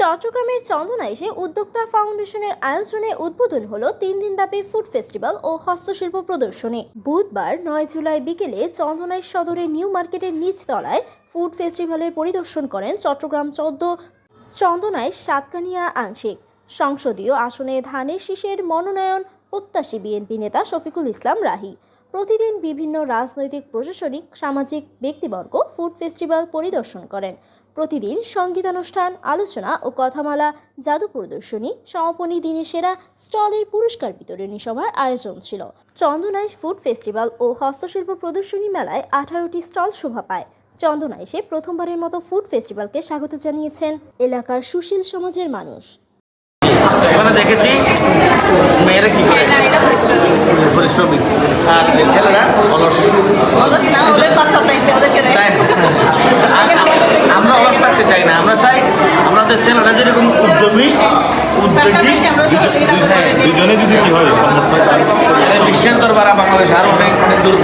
চট্টগ্রামের চন্দনা এসে উদ্যোক্তা ফাউন্ডেশনের আয়োজনে উদ্বোধন হলো তিন দিন দিনব্যাপী ফুড ফেস্টিভ্যাল ও হস্তশিল্প প্রদর্শনী। বুধবার নয় জুলাই বিকেলে চন্দনাই সদরের নিউ মার্কেটের নিচতলায় ফুড ফেস্টিভ্যালের পরিদর্শন করেন চট্টগ্রাম চৌদ্দ চন্দনায় সাতকানিয়া আংশিক। সংসদীয় আসনে ধানের শীষের মনোনয়ন প্রত্যাশী বিএনপি নেতা শফিকুল ইসলাম রাহি। প্রতিদিন বিভিন্ন রাজনৈতিক প্রশাসনিক, সামাজিক, ব্যক্তিবর্গ ফুড ফেস্টিভ্যাল পরিদর্শন করেন। প্রতিদিন সঙ্গীতানুষ্ঠান আলোচনা ও কথামালা জাদু প্রদর্শনী সমাপনী দিনে সেরা স্টলের পুরস্কার বিতরণী সভার আয়োজন ছিল। চন্দনাইশ ফুড ফেস্টিভ্যাল ও হস্তশিল্প প্রদর্শনী মেলায় আঠারোটি স্টল শোভা পায়। চন্দনা এসে প্রথমবারের মতো ফুড ফেস্টিভ্যালকে স্বাগত জানিয়েছেন এলাকার সুশীল সমাজের মানুষ। এখানে দেখেছি মেয়েরা কি করে? পরিশ্রমী। পরিশ্রমিক আর ছেলেরা অলস অলস না ওদের বাচ্চা তাইতে ওদেরকে দেয় তাই আর আমরা অলস থাকতে চাই না। আমরা চাই আমাদের ছেলেরা যেরকম উদ্যমী উদ্যোগী হ্যাঁ, দুজনে যদি কি হয় বিশ্বের দরবার বাংলাদেশ আরও অনেক অনেক দূর